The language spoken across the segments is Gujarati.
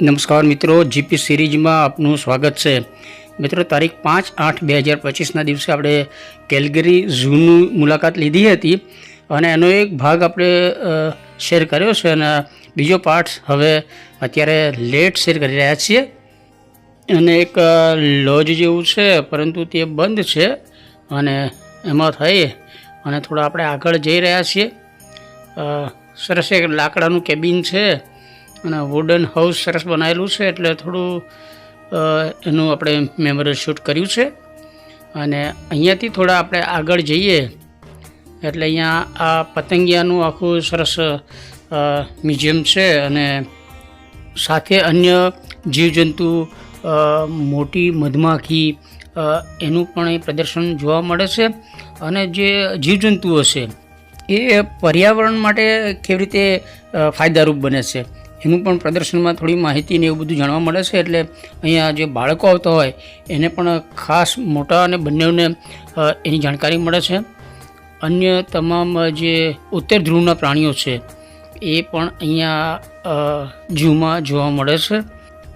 નમસ્કાર મિત્રો, જીપી સિરીઝમાં આપનું સ્વાગત છે. મિત્રો, તારીખ પાંચ આઠ બે હજાર પચીસના દિવસે આપણે કેલગરી ઝૂની મુલાકાત લીધી હતી અને એનો એક ભાગ આપણે શેર કર્યો છે અને બીજો પાર્ટ હવે અત્યારે લેટ શેર કરી રહ્યા છીએ. અને એક લોજ જેવું છે, પરંતુ તે બંધ છે અને એમાં થઈ અને થોડા આપણે આગળ જઈ રહ્યા છીએ. સરસ એક લાકડાનું કેબિન છે. અને વુડન હાઉસ સરસ બનાવેલું છે, એટલે થોડું એનું આપણે મેમોરિયલ શૂટ કર્યું છે. અને અહીંયાથી થોડા આપણે આગળ જઈએ, એટલે અહીંયા આ પતંગિયાનું આખું સરસ મ્યુઝિયમ છે અને સાથે અન્ય જીવજંતુ મોટી મધમાખી એનું પણ એ પ્રદર્શન જોવા મળે છે. અને જે જીવજંતુઓ છે, એ પર્યાવરણ માટે કેવી રીતે ફાયદારૂપ બને છે. એનું પણ પ્રદર્શનમાં થોડી માહિતી ને એવું બધું જાણવા મળે છે. એટલે અહીંયા જે બાળકો આવતા હોય, એને પણ ખાસ મોટા અને બંનેને એની જાણકારી મળે છે. અન્ય તમામ જે ઉત્તર ધ્રુવના પ્રાણીઓ છે, એ પણ અહીંયા ઝૂમાં જોવા મળે છે.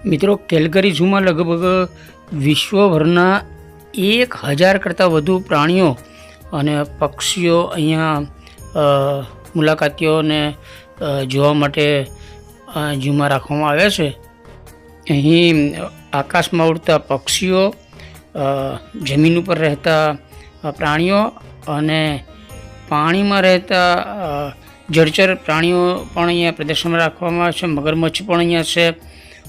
મિત્રો, કેલગરી ઝૂમાં લગભગ વિશ્વભરના એક હજાર કરતાં વધુ પ્રાણીઓ અને પક્ષીઓ અહીંયા મુલાકાતીઓને જોવા માટે ઝૂમાં રાખવામાં આવ્યા છે. અહીં આકાશમાં ઉડતા પક્ષીઓ જમીન ઉપર રહેતા પ્રાણીઓ અને પાણીમાં રહેતા જળચર પ્રાણીઓ પણ અહીંયા પ્રદર્શનમાં રાખવામાં આવે છે. મગરમચ્છ પણ અહીંયા છે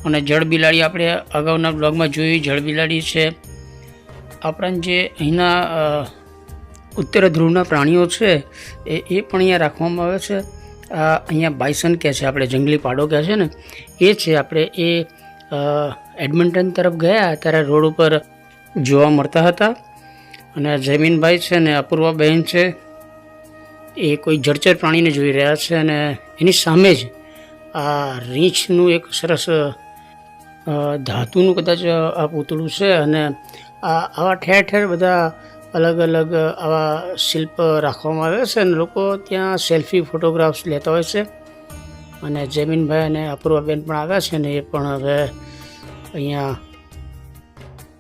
અને જળ બિલાડી આપણે અગાઉના બ્લોગમાં જોઈ જળ બિલાડી છે. આપણા જે અહીંના ઉત્તર ધ્રુવના પ્રાણીઓ છે, એ એ પણ અહીંયા રાખવામાં આવે છે. આ અહીંયા બાયસન કહે છે, આપણે જંગલી પાડો કહે છે ને, એ છે આપણે એ એડમિન્ટન તરફ ગયા, ત્યારે રોડ ઉપર જોવા મળતા હતા. અને જયમીનભાઈ છે ને, અપૂર્વા બહેન છે, એ કોઈ જળચર પ્રાણીને જોઈ રહ્યા છે અને એની સામે જ આ રીંછનું એક સરસ ધાતુનું કદાચ આ પૂતળું છે અને આ આવા ઠેર ઠેર બધા અલગ અલગ આવા શિલ્પ રાખવામાં આવે છે અને લોકો ત્યાં સેલ્ફી ફોટોગ્રાફ્સ લેતા હોય છે. અને જમીનભાઈ અને અપૂર્વાબેન પણ આવ્યા છે ને એ પણ હવે અહીંયા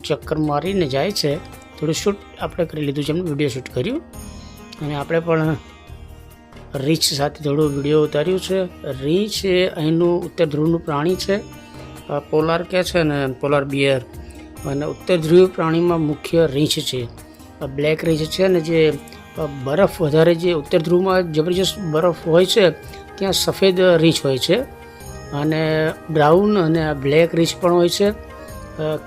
ચક્કર મારીને જાય છે. થોડું શૂટ આપણે કરી લીધું છે એમનું વીડિયો શૂટ કર્યું. અને આપણે પણ રીંછ સાથે થોડું વીડિયો ઉતાર્યું છે. રીંછ એ અહીંનું ઉત્તર ધ્રુવનું પ્રાણી છે. પોલાર કે છે ને, પોલાર બિયર. અને ઉત્તર ધ્રુવ પ્રાણીમાં મુખ્ય રીંછ છે. બ્લેક રીંછ છે ને જે બરફ વધારે જે ઉત્તર ધ્રુવમાં જબરજસ્ત બરફ હોય છે, ત્યાં સફેદ રીચ હોય છે. અને બ્રાઉન અને બ્લેક રીચ પણ હોય છે.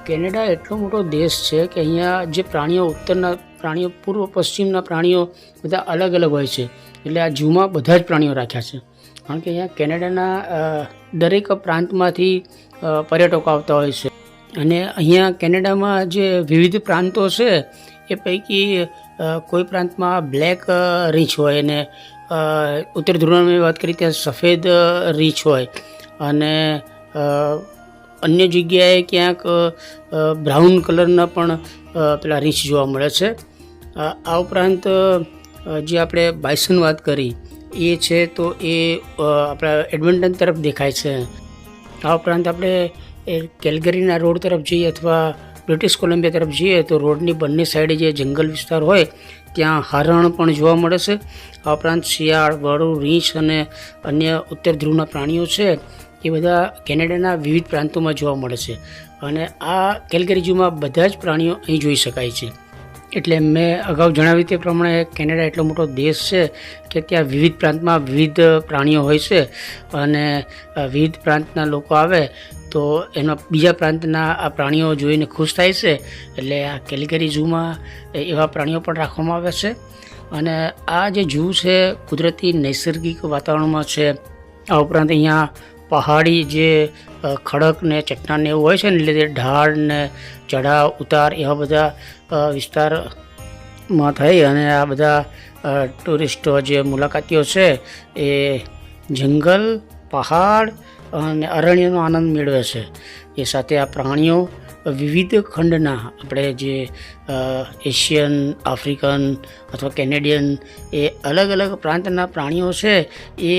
કેનેડા એટલો મોટો દેશ છે કે અહીંયા જે પ્રાણીઓ ઉત્તરના પ્રાણીઓ, પૂર્વ પશ્ચિમના પ્રાણીઓ બધા અલગ અલગ હોય છે. એટલે આ ઝૂમાં બધા જ પ્રાણીઓ રાખ્યા છે. કારણ કે અહીંયા કેનેડાના દરેક પ્રાંતમાંથી પર્યટકો આવતા હોય છે. અને અહીંયા કેનેડામાં જે વિવિધ પ્રાંતો છે એ પૈકી કોઈ પ્રાંતમાં બ્લેક રીંછ હોય અને ઉત્તર ધ્રુવની વાત કરીએ ત્યાં સફેદ રીંછ હોય અને અન્ય જગ્યાએ ક્યાંક બ્રાઉન કલરના પણ પેલા રીંછ જોવા મળે છે. આ ઉપરાંત જે આપણે બાયસન વાત કરી, એ છે તો એ આપણા એડમિન્ટન તરફ દેખાય છે. આ ઉપરાંત આપણે કેલગરીના રોડ તરફ જઈએ અથવા બ્રિટિશ કોલંબિયા તરફ જઈએ તો રોડની બંને સાઈડે જે જંગલ વિસ્તાર હોય, ત્યાં હરણ પણ જોવા મળે છે. આ ઉપરાંત શિયાળ, વરુ, રીંછ અને અન્ય ઉત્તર ધ્રુવના પ્રાણીઓ છે, એ બધા કેનેડાના વિવિધ પ્રાંતોમાં જોવા મળે છે. અને આ કેલગરી બધા જ પ્રાણીઓ અહીં જોઈ શકાય છે. એટલે મેં અગાઉ જણાવ્યું તે પ્રમાણે કેનેડા એટલો મોટો દેશ છે કે ત્યાં વિવિધ પ્રાંતમાં વિવિધ પ્રાણીઓ હોય છે અને વિવિધ પ્રાંતના લોકો આવે તો એના બીજા પ્રાંતના આ પ્રાણીઓ જોઈને ખુશ થાય છે. એટલે આ કેલિગરી ઝૂમાં એવા પ્રાણીઓ પણ રાખવામાં આવે છે. અને આ જે ઝૂ છે, કુદરતી નૈસર્ગિક વાતાવરણમાં છે. આ ઉપરાંત અહીંયા પહાડી જે ખડક ને ચટ્ટાન એવું હોય છે ને, એટલે ઢાળ ને ચઢાવ, ઉતાર એવા બધા વિસ્તારમાં થઈ અને આ બધા ટુરિસ્ટો જે મુલાકાતીઓ છે એ જંગલ, પહાડ અને અરણ્યનો આનંદ મેળવે છે. એ સાથે આ પ્રાણીઓ વિવિધ ખંડના આપણે જે એશિયન, આફ્રિકન અથવા કેનેડિયન એ અલગ અલગ પ્રાંતના પ્રાણીઓ છે એ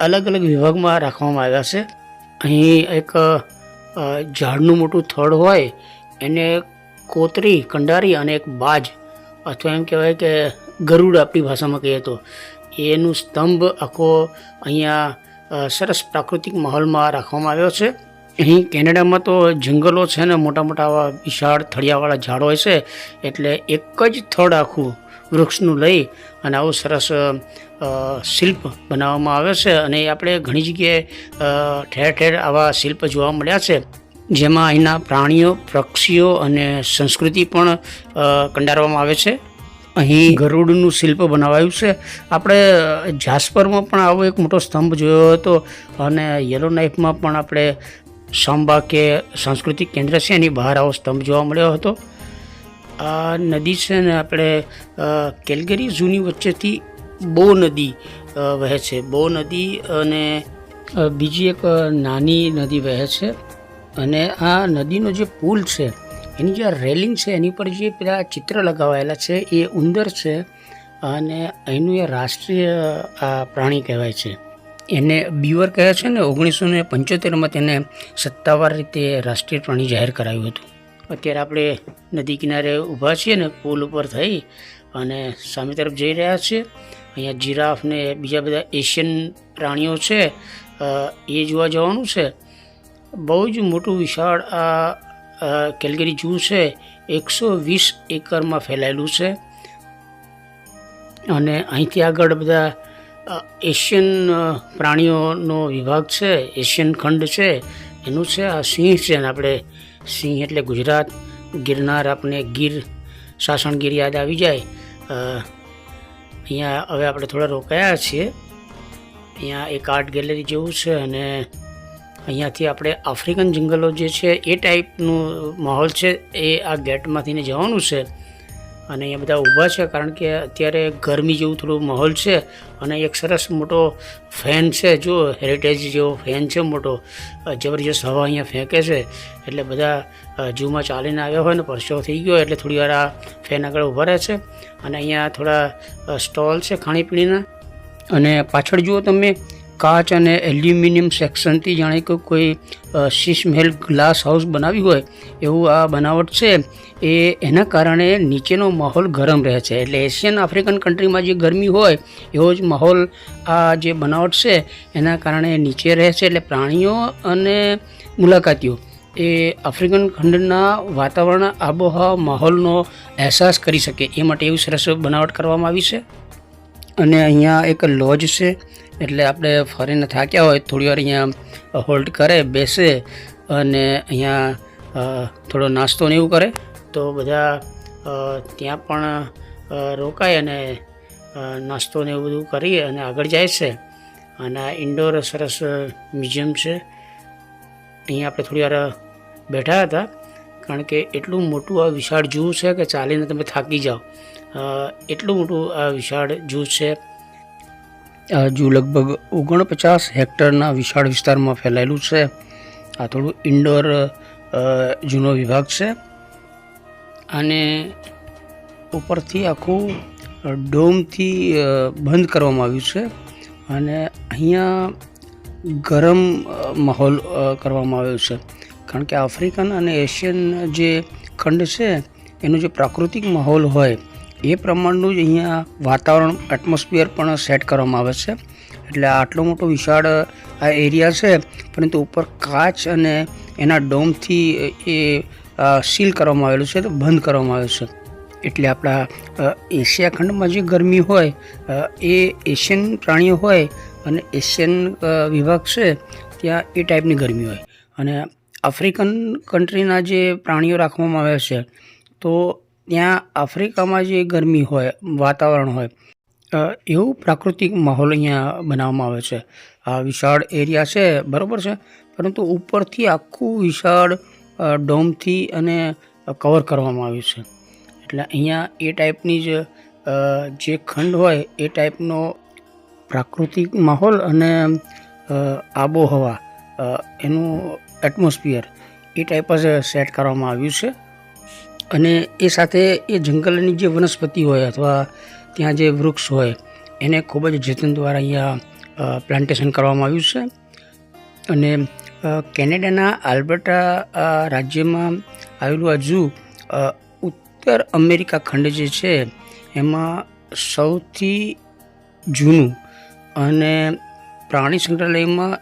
અલગ અલગ વિભાગમાં રાખવામાં આવ્યા છે. અહીં એક ઝાડનું મોટું થડ હોય એને કોતરી, કંડારી અને એક બાજ અથવા એમ કહેવાય કે ગરુડ આપણી ભાષામાં કહીએ તો. એનું સ્તંભ આખો અહીંયા સરસ પ્રાકૃતિક માહોલમાં રાખવામાં આવ્યો છે. અહીં કેનેડામાં તો જંગલો છે ને મોટા મોટા આવા વિશાળ થળિયાવાળા ઝાડ હોય છે એટલે એક જ થડ આખું વૃક્ષનું લઈ અને આવું સરસ શિલ્પ બનાવવામાં આવે છે. અને આપણે ઘણી જગ્યાએ ઠેર ઠેર આવા શિલ્પ જોવા મળ્યા છે. જેમાં અહીંના પ્રાણીઓ, પક્ષીઓ અને સંસ્કૃતિ પણ કંડારવામાં આવે છે. અહીં ગરુડનું શિલ્પ બનાવાયું છે. આપણે જાસ્પરમાં પણ આવો એક મોટો સ્તંભ જોયો હતો અને યલો નાઇફમાં પણ આપણે સાંબા કે સાંસ્કૃતિક કેન્દ્ર છે એની બહાર આવો સ્તંભ જોવા મળ્યો હતો. આ નદી છે ને આપણે કેલગરી ઝૂની વચ્ચેથી બો નદી વહે છે. બો નદી અને બીજી એક નાની નદી વહે છે. અને આ નદીનો જે પુલ છે એની જે રેલિંગ છે, એની પર જે પેલા ચિત્ર લગાવાયેલા છે, એ ઉંદર છે અને અહીંનું એ રાષ્ટ્રીય, આ પ્રાણી કહેવાય છે. એને બીવર કહે છે ને, ઓગણીસો ને પંચોતેરમાં તેને સત્તાવાર રીતે રાષ્ટ્રીય પ્રાણી જાહેર કરાયું હતું. અત્યારે આપણે નદી કિનારે ઊભા છીએ ને, પુલ ઉપર થઈ અને સામે તરફ જઈ રહ્યા છીએ. અહીંયા જીરાફ ને બીજા બધા એશિયન પ્રાણીઓ છે એ જોવા જવાનું છે. બહુ જ મોટું વિશાળ, આ કેલગરી જૂ છે, એકસો વીસ એકરમાં ફેલાયેલું છે. અને અહીંથી આગળ બધા એશિયન પ્રાણીઓનો વિભાગ છે, એશિયન ખંડ છે, એનું છે આ સિંહ છે. ને આપણે સિંહ એટલે ગુજરાત, ગિરનાર આપણે ગીર, સાસણગીર યાદ આવી જાય. અહીંયા હવે આપણે થોડા રોકાયા છીએ. અહીંયા એક આર્ટ ગેલેરી જેવું છે અને અહીંયાથી આપણે આફ્રિકન જંગલો જે છે, એ ટાઈપનું માહોલ છે, એ આ ગેટમાંથીને જવાનું છે. અને અહીંયા બધા ઊભા છે, કારણ કે અત્યારે ગરમી જેવું થોડું માહોલ છે અને એક સરસ મોટો ફેન છે. જો હેરિટેજ જેવો ફેન છે મોટો. જબરજસ્ત હવા અહીંયા ફેંકે છે, એટલે બધા જૂમાં ચાલીને આવ્યા હોય ને પરસો થઈ ગયો એટલે થોડી વાર આ ફેન આગળ ઊભા રહે છે. અને અહીંયા થોડા સ્ટોલ છે ખાણીપીણીના. અને પાછળ જુઓ તમે કાચ અને એલ્યુમિનિયમ સેક્શનથી જાણે કે કોઈ શીશમહેલ શીશ મહેલ ગ્લાસ હાઉસ બનાવી હોય એવું આ બનાવટ છે, એ એના કારણે નીચેનો માહોલ ગરમ રહે છે. એટલે એશિયન આફ્રિકન કન્ટ્રીમાં જે ગરમી હોય, એવો જ માહોલ આ જે બનાવટ છે, એના કારણે નીચે રહે છે. એટલે પ્રાણીઓ અને મુલાકાતીઓ, એ આફ્રિકન ખંડના વાતાવરણ, આબોહવા માહોલનો અહેસાસ કરી શકે, એ માટે એવી સરસ બનાવટ કરવામાં આવી છે. અને અહીંયા એક લોજ છે એટલે આપણે ફરીને થાક્યા હોય, થોડી વાર અહીંયા હોલ્ડ કરે, બેસે અને અહીંયા થોડો નાસ્તો ને એવું કરે, તો બધા ત્યાં પણ રોકાય અને નાસ્તો ને એવું બધું કરી અને આગળ જાય છે. અને આ ઇન્ડોર સરસ મ્યુઝિયમ છે. અહીંયા આપણે થોડી વાર બેઠા હતા, કારણ કે એટલું મોટું આ વિશાળ જૂ છે કે ચાલીને તમે થાકી જાઓ. એટલું મોટું આ વિશાળ જૂ છે આ જૂ લગભગ ઓગણપચાસ હેક્ટરના વિશાળ વિસ્તારમાં ફેલાયેલું છે. આ થોડું ઇન્ડોર જૂનો વિભાગ છે. અને ઉપરથી આખું ડોમથી બંધ કરવામાં આવ્યું છે. અને અહીંયા ગરમ માહોલ કરવામાં આવ્યો છે. કારણ કે આફ્રિકન અને એશિયન જે ખંડ છે, એનો જે પ્રાકૃતિક માહોલ હોય એ પ્રમાણનું જ અહીંયા વાતાવરણ એટમોસ્ફિયર પણ સેટ કરવામાં આવે છે. એટલે આટલો મોટો વિશાળ, આ એરિયા છે, પરંતુ ઉપર કાચ અને એના ડોમથી એ સીલ કરવામાં આવેલું છે, તો બંધ કરવામાં આવ્યું છે. એટલે આપણા એશિયા ખંડમાં જે ગરમી હોય એ એશિયન પ્રાણીઓ હોય અને એશિયન વિભાગ છે, ત્યાં એ ટાઈપની ગરમી હોય. અને આફ્રિકન કન્ટ્રીના જે પ્રાણીઓ રાખવામાં આવે છે, તો ત્યાં આફ્રિકામાં જે ગરમી હોય, વાતાવરણ હોય એવું પ્રાકૃતિક માહોલ અહીંયા બનાવવામાં આવે છે. આ વિશાળ એરિયા છે, બરાબર છે, પરંતુ ઉપરથી આખું વિશાળ ડોમથી અને કવર કરવામાં આવ્યું છે. એટલે અહીંયા એ ટાઈપની જ જે ખંડ હોય, એ ટાઈપનો પ્રાકૃતિક માહોલ અને આબોહવા એનું એટમોસ્ફિયર એ ટાઈપ જ સેટ કરવામાં આવ્યું છે. અને એ સાથે એ જંગલની જે વનસ્પતિ હોય અથવા ત્યાં જે વૃક્ષ હોય, એને ખૂબ જ જતન દ્વારા અહીંયા પ્લાન્ટેશન કરવામાં આવ્યું છે. અને કેનેડાના આલ્બર્ટા રાજ્યમાં આવેલું આ ઝૂ ઉત્તર અમેરિકા ખંડ જે છે, એમાં સૌથી જૂનું અને પ્રાણી સંગ્રહાલયમાં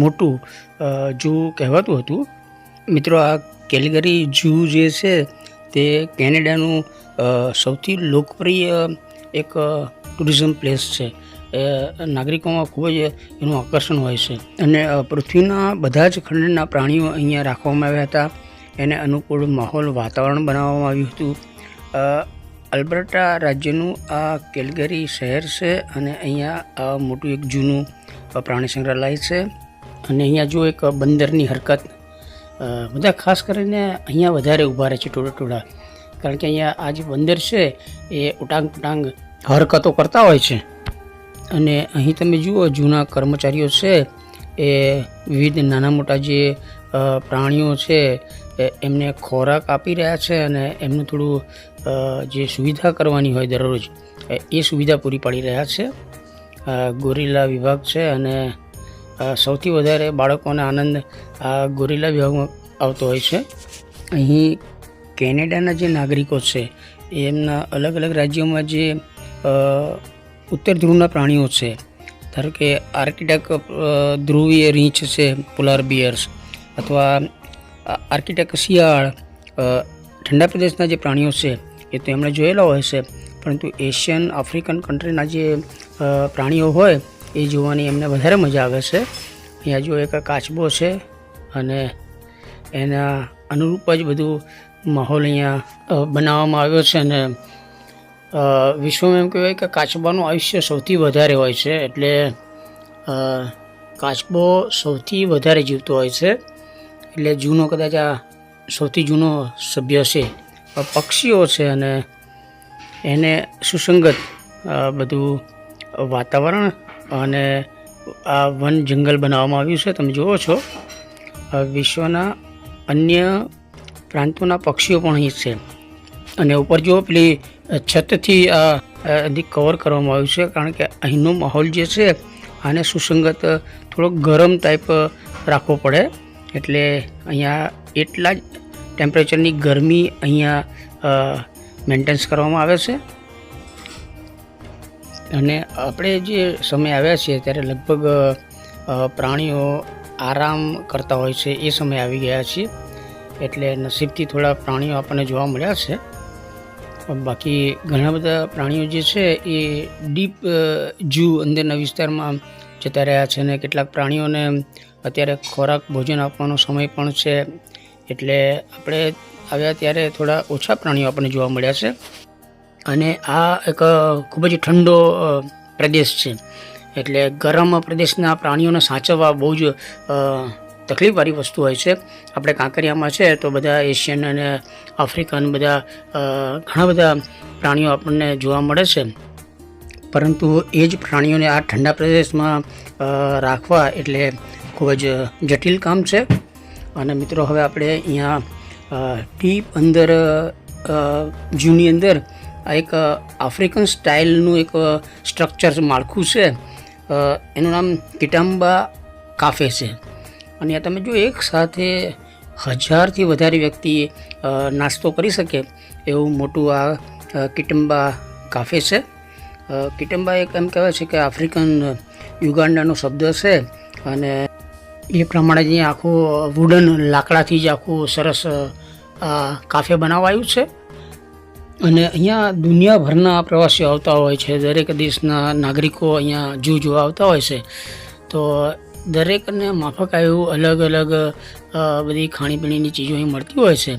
મોટું ઝૂ કહેવાતું હતું. મિત્રો, આ કેલિગરી ઝૂ જે છે તે કેનેડાનું સૌથી લોકપ્રિય એક ટુરિઝમ પ્લેસ છે. એ નાગરિકોમાં ખૂબ જ એનું આકર્ષણ હોય છે. અને પૃથ્વીના બધા જ ખંડના પ્રાણીઓ અહીંયા રાખવામાં આવ્યા હતા. એને અનુકૂળ માહોલ વાતાવરણ બનાવવામાં આવ્યું હતું. અ, અલ્બર્ટા રાજ્યનું આ કેલગરી શહેર છે અને અહીંયા મોટું એક જૂનું પ્રાણી સંગ્રહાલય છે. અને અહીંયા જો એક બંદરની હરકત બધા ખાસ કરીને અહીંયા વધારે ઊભા રહે છે ટોળા ટોળા. કારણ કે અહીંયા આ જે બંદર છે, એ ઉટાંગ પુટાંગ હરકતો કરતા હોય છે. અને અહીં તમે જુઓ, જૂના કર્મચારીઓ છે, એ વિવિધ નાના મોટા જે પ્રાણીઓ છે એમને ખોરાક આપી રહ્યા છે અને એમનું થોડું જે સુવિધા કરવાની હોય દરરોજ, એ- સુવિધા પૂરી પાડી રહ્યા છે. ગોરીલા વિભાગ છે અને સૌથી વધારે બાળકોને આનંદ આ ગોરીલા વિભાગમાં આવતો હોય છે. અહીં કેનેડાના જે નાગરિકો છે એમના અલગ અલગ રાજ્યોમાં જે ઉત્તર ધ્રુવના પ્રાણીઓ છે, ધારો કે આર્કિટેક ધ્રુવીય રીંછ છે, પોલાર બિયર્સ, અથવા આર્કિટેક શિયાળ ઠંડા પ્રદેશના જે પ્રાણીઓ છે, એ તો એમણે જોયેલા હોય છે, પરંતુ એશિયન આફ્રિકન કન્ટ્રીના જે પ્રાણીઓ હોય, એ જોવાની એમને વધારે મજા આવે છે. અહીંયા જો એક કાચબો છે અને એના અનુરૂપ જ બધું માહોલ અહીંયા બનાવવામાં આવ્યો છે અને વિશ્વમાં એમ કહેવાય કે કાચબાનું આયુષ્ય સૌથી વધારે હોય છે એટલે કાચબો સૌથી વધારે જીવતો હોય છે. એટલે જૂનો કદાચ આ સૌથી જૂનો સભ્ય છે પક્ષીઓ છે અને એને સુસંગત બધું વાતાવરણ અને આ વન જંગલ બનાવવામાં આવ્યું છે. તમે જુઓ છો વિશ્વના અન્ય પ્રાંતોના પક્ષીઓ પણ અહીં છે. અને ઉપર જો પેલી છતથી આ કવર કરવામાં આવ્યું છે, કારણ કે અહીંનો માહોલ જે છે, આને સુસંગત થોડોક ગરમ ટાઈપ રાખવો પડે. એટલે અહીંયા એટલા જ ટેમ્પરેચરની ગરમી અહીંયા મેન્ટેન્સ કરવામાં આવે છે. અને આપણે જે સમય આવ્યા છીએ, ત્યારે લગભગ પ્રાણીઓ આરામ કરતા હોય છે, એ સમય આવી ગયા છીએ. એટલે નસીબથી થોડા પ્રાણીઓ આપણને જોવા મળ્યા છે. બાકી ઘણા બધા પ્રાણીઓ જે છે, એ ડીપ જૂ અંદરના વિસ્તારમાં જતા રહ્યા છે અને કેટલાક પ્રાણીઓને અત્યારે ખોરાક ભોજન આપવાનો સમય પણ છે. એટલે આપણે આવ્યા ત્યારે થોડા ઓછા પ્રાણીઓ આપણને જોવા મળ્યા છે. અને આ એક ખૂબ જ ઠંડો પ્રદેશ છે. એટલે ગરમ પ્રદેશના પ્રાણીઓને સાચવવા બહુ જ તકલીફવાળી વસ્તુ હોય છે. આપણે કાંકરિયામાં છે તો બધા એશિયન અને આફ્રિકન બધા ઘણા બધા પ્રાણીઓ આપણને જોવા મળે છે. પરંતુ એ જ પ્રાણીઓને આ ઠંડા પ્રદેશમાં રાખવા એટલે ખૂબ જ જટિલ કામ છે. અને મિત્રો હવે આપણે અહીંયા ટી અંદર જૂની અંદર આ એક આફ્રિકન સ્ટાઇલનું એક સ્ટ્રક્ચર માળખું છે. એનું નામ કિટામ્બા કાફે છે. અને તમે જો એક સાથે હજારથી વધારે વ્યક્તિ નાસ્તો કરી શકે એવું મોટું આ કિટમ્બા કાફે છે. કિટમ્બા એક એમ કહેવાય છે કે આફ્રિકન યુગાન્ડાનો શબ્દ છે અને એ પ્રમાણે જ આખું વુડન લાકડાથી જ આખું સરસ કાફે બનાવાયું છે. અને અહીંયા દુનિયાભરના પ્રવાસીઓ આવતા હોય છે. દરેક દેશના નાગરિકો અહીંયા જીવ જોવા આવતા હોય છે. તો દરેકને માફક આવ્યું અલગ અલગ બધી ખાણીપીણીની ચીજો અહીં મળતી હોય છે.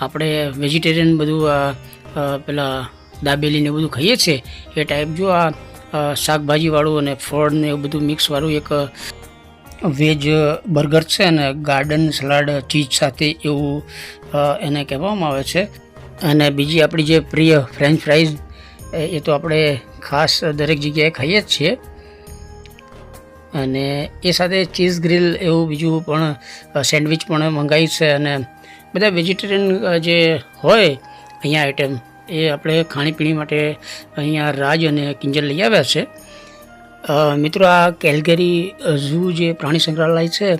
આપણે વેજીટેરિયન બધું આ પેલા દાબેલીને બધું ખાઈએ છીએ. એ ટાઈપ જો આ શાકભાજીવાળું અને ફળ ને એવું બધું મિક્સવાળું એક વેજ બર્ગર છે અને ગાર્ડન સલાડ ચીઝ સાથે એવું એને કહેવામાં આવે છે. અને બીજી આપણી જે પ્રિય ફ્રેન્ચ ફ્રાઈઝ એ- તો આપણે ખાસ દરેક જગ્યાએ ખાઈએ જ છીએ. અને એ સાથે ચીઝ ગ્રીલ એવું બીજું પણ સેન્ડવિચ પણ મંગાવી છે અને બધા વેજીટેરિયન જે હોય અહીંયા આઈટમ એ આપણે ખાણીપીણી માટે અહીંયા રાજ અને કિંજલ લઈ આવ્યા છે. મિત્રો આ કેલગરી ઝૂ જે પ્રાણી સંગ્રહાલય છે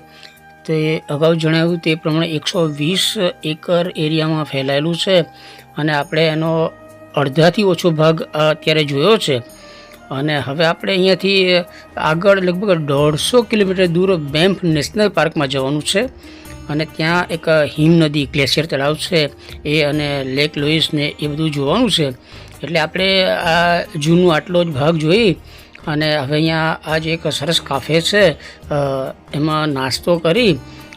તો અગાઉ જણાવ્યું તે પ્રમાણે એકસો વીસ એકર એરિયામાં ફેલાયેલું છે અને આપણે એનો અડધાથી ઓછો ભાગ અત્યારે જોયો છે. અને હવે આપણે અહીંયાથી આગળ લગભગ દોઢસો કિલોમીટર દૂર બેમ્ફ નેશનલ પાર્કમાં જવાનું છે અને ત્યાં એક હિમ નદી ગ્લેશિયર તળાવ છે એ અને લેક લોઈસ ને એ બધું જોવાનું છે. એટલે આપણે આ જૂનું આટલો જ ભાગ જોઈ અને હવે અહીંયા આ જે એક સરસ કાફે છે એમાં નાસ્તો કરી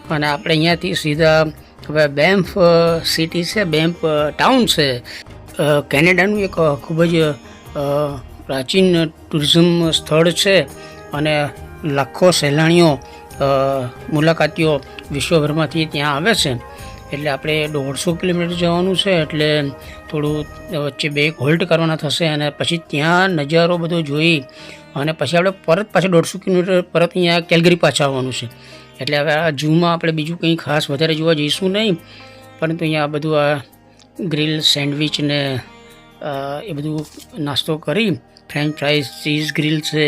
અને આપણે અહીંયાથી સીધા હવે બેમ્ફ સિટી છે બેમ્ફ ટાઉન છે. કેનેડાનું એક ખૂબ જ પ્રાચીન ટુરિઝમ સ્થળ છે અને લાખો સહેલાણીઓ મુલાકાતીઓ વિશ્વભરમાંથી ત્યાં આવે છે. એટલે આપણે દોઢસો કિલોમીટર જવાનું છે, એટલે થોડું વચ્ચે બે હોલ્ટ કરવાના થશે અને પછી ત્યાં નજારો બધો જોઈ અને પછી આપણે પરત પાછા દોઢસો કિલોમીટર પરત અહીંયા કેલગરી પાછા આવવાનું છે. એટલે હવે આ ઝૂમાં આપણે બીજું કંઈ ખાસ વધારે જોવા જઈશું નહીં, પરંતુ અહીંયા આ બધું આ ગ્રીલ સેન્ડવિચ ને એ બધું નાસ્તો કરી, ફ્રેન્ચ ફ્રાઈઝ, ચીઝ ગ્રીલ છે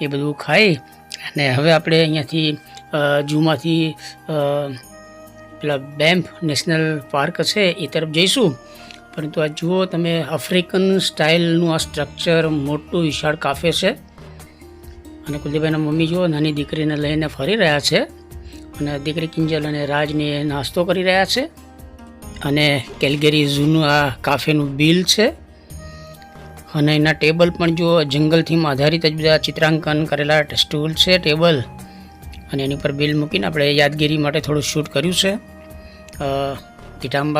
એ બધું ખાઈ અને હવે આપણે અહીંયાથી જૂમાંથી પેલા ડેમ્પ નેશનલ પાર્ક છે એ તરફ જઈશું. પરંતુ આ જુઓ તમે આફ્રિકન સ્ટાઇલનું આ સ્ટ્રક્ચર મોટું વિશાળ કાફે છે. અને કુલદીપભાઈના મમ્મી જુઓ, નાની દીકરીને લઈને ફરી રહ્યા છે. અને દીકરી કિંજલ અને રાજને નાસ્તો કરી રહ્યા છે. અને કેલગેરી ઝૂનું આ કાફેનું બિલ છે. અને એના ટેબલ પણ જુઓ જંગલ થીમ આધારિત જ બધા ચિત્રાંકન કરેલા સ્ટૂલ છે, ટેબલ. અને એની પર બિલ મૂકીને આપણે યાદગીરી માટે થોડું શૂટ કર્યું છે. અ,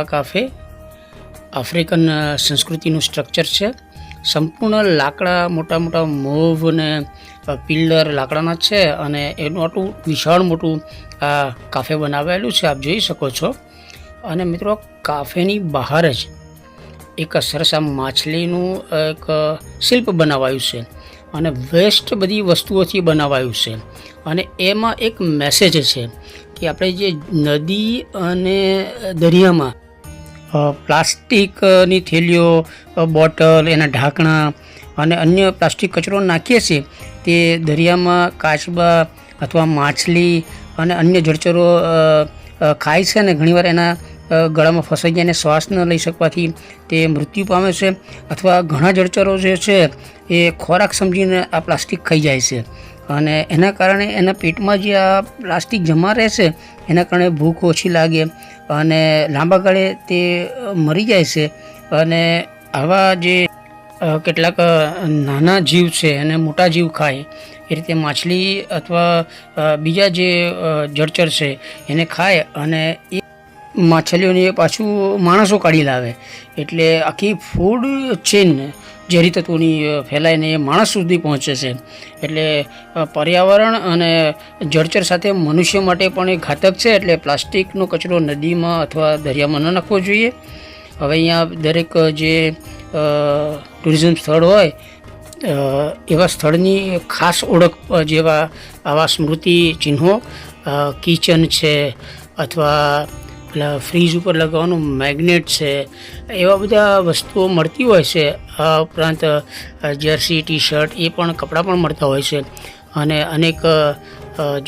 કાફે આફ્રિકન સંસ્કૃતિનું સ્ટ્રક્ચર છે. સંપૂર્ણ લાકડા મોટા મોટા મોવ અને પિલ્લર લાકડાના છે અને એનું આટલું વિશાળ મોટું આ કાફે બનાવેલું છે આપ જોઈ શકો છો. અને મિત્રો કાફેની બહાર જ એક સરસ આમ માછલીનું એક શિલ્પ બનાવાયું છે. અને વેસ્ટ બધી વસ્તુઓથી બનાવાયું છે. અને એમાં એક મેસેજ છે કે આપણે જે નદી અને દરિયામાં પ્લાસ્ટિકની થેલીઓ બોટલ, એના ઢાંકણા અને અન્ય પ્લાસ્ટિક કચરો નાખીએ છીએ, તે દરિયામાં કાચબા અથવા માછલી અને અન્ય જળચરો ખાય છે અને ઘણીવાર એના ગળામાં ફસાઈ જાય અને શ્વાસ ન લઈ શકવાથી તે મૃત્યુ પામે છે અથવા ઘણા જળચરો જે છે એ ખોરાક સમજીને આ પ્લાસ્ટિક ખાઈ જાય છે. અને એના કારણે એના પેટમાં જે આ પ્લાસ્ટિક જમા રહે છે, એના કારણે ભૂખ ઓછી લાગે અને લાંબા ગાળે તે મરી જાય છે. અને આવા જે કેટલાક નાના જીવ છે અને મોટા જીવ ખાય, એ રીતે માછલી અથવા બીજા જે જળચર છે, એને ખાય અને એ માછલીઓને પાછું માણસો કાઢી લાવે. એટલે આખી ફૂડ ચેન ઝેરી તત્વોની ફેલાઈને એ માણસ સુધી પહોંચે છે. એટલે પર્યાવરણ અને જળચર સાથે મનુષ્ય માટે પણ એ ઘાતક છે. એટલે પ્લાસ્ટિકનો કચરો નદીમાં અથવા દરિયામાં ન નાખવો જોઈએ. હવે અહીંયા દરેક જે ટુરિઝમ સ્થળ હોય એવા સ્થળની ખાસ ઓળખ જેવા આવા સ્મૃતિ ચિહ્નો કિચન છે અથવા પેલા ફ્રીજ ઉપર લગાવવાનું મેગ્નેટ છે, એવા બધા વસ્તુઓ મળતી હોય છે. આ ઉપરાંત જર્સી ટી શર્ટ એ પણ કપડાં પણ મળતા હોય છે. અને અનેક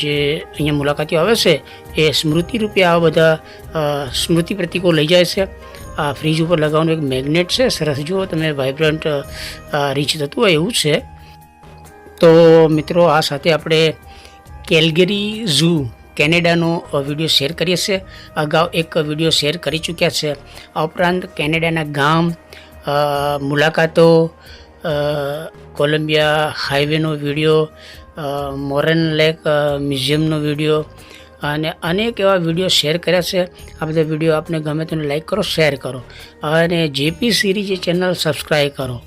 જે અહીંયા મુલાકાતીઓ આવે છે, એ સ્મૃતિ રૂપે આ બધા સ્મૃતિ પ્રતિકો લઈ જાય છે. આ ફ્રીજ ઉપર લગાવવાનું એક મેગ્નેટ છે. સરસ, જુઓ તમે વાઇબ્રન્ટ રીચ થતું હોય એવું છે. તો મિત્રો, આ સાથે આપણે કેલગરી ઝૂ કેનેડાનો વીડિયો શેર કરીએ છીએ. અગાઉ એક વીડિયો શેર કરી ચૂક્યા છે. આ ઉપરાંત કેનેડાના ગામ મુલાકાતો કોલંબિયા હાઈવેનો વીડિયો મોરન લેક મ્યુઝિયમનો વીડિયો અને અનેક એવા વીડિયો શેર કર્યા છે. આ બધા વીડિયો આપને ગમે તેને લાઈક કરો, શેર કરો અને જેપી સિરીજ ચેનલ સબસ્ક્રાઈબ કરો.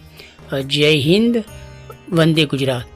જય હિન્દ, વંદે ગુજરાત.